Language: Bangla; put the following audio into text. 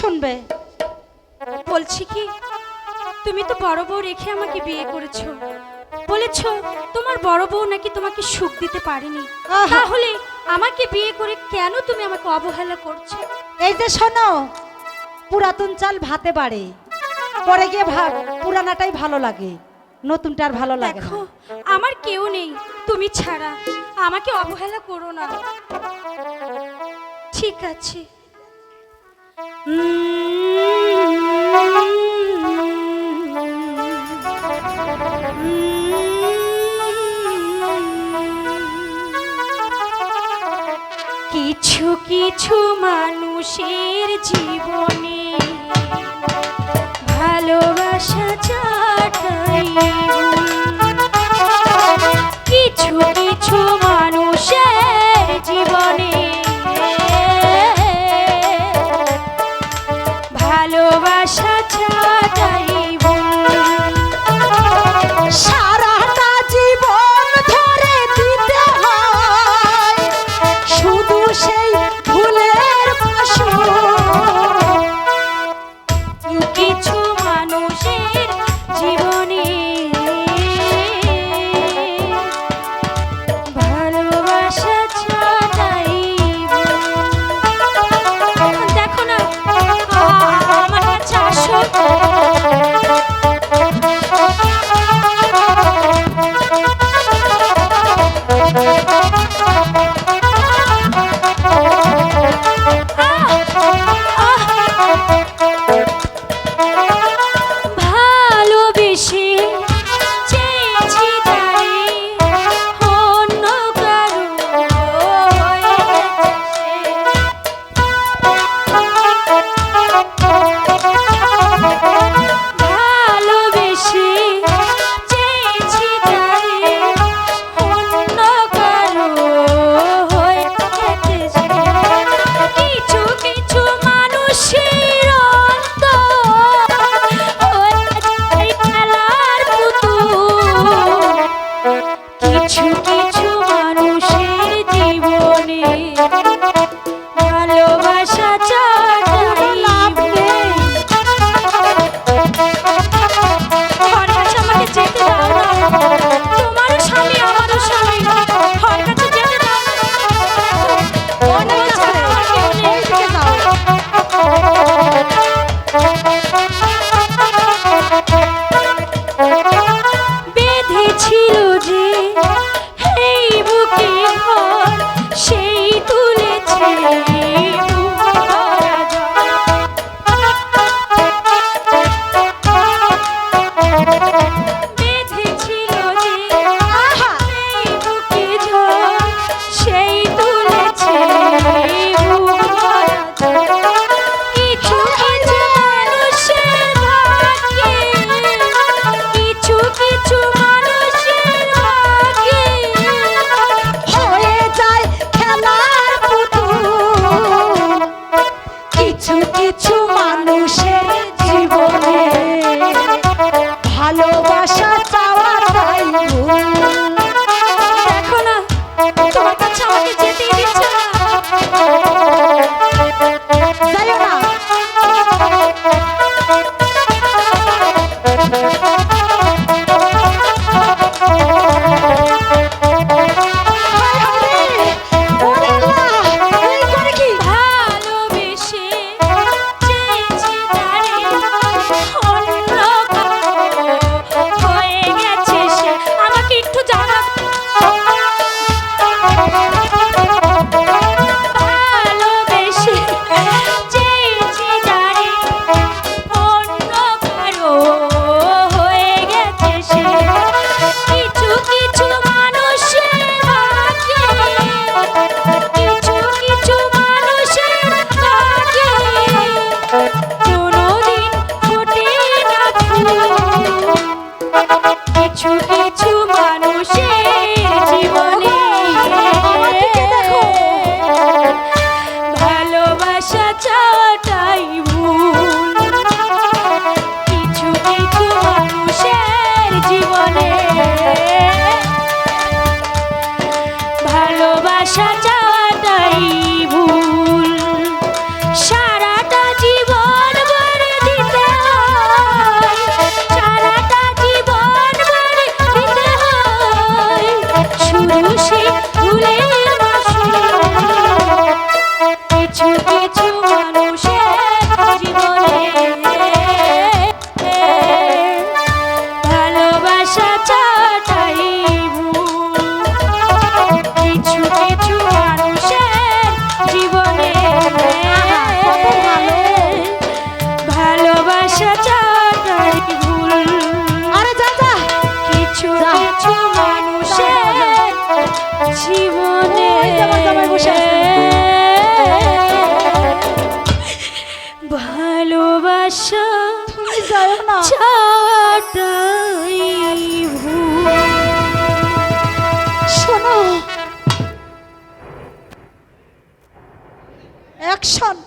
শুনবে? বলছি কি তুমি তো বড় বউ রেখে আমাকে বিয়ে করেছ। বলেছ তোমার বড় বউ নাকি তোমাকে সুখ দিতে পারেনি। তাহলে আমাকে বিয়ে করে কেন তুমি আমাকে অবহেলা করছ? এই যে শোনো পুরাতন চাল ভাতে পারে পরে গিয়ে পুরানাটাই ভালো লাগে নতুনটা আর ভালো লাগে দেখো আমার কেউ নেই তুমি ছাড়া। আমাকে অবহেলা করো না। ঠিক আছে। কিছু কিছু মানুষের জীবন ছোট ভালো Get your hands. যাও না। শোনো। অ্যাকশন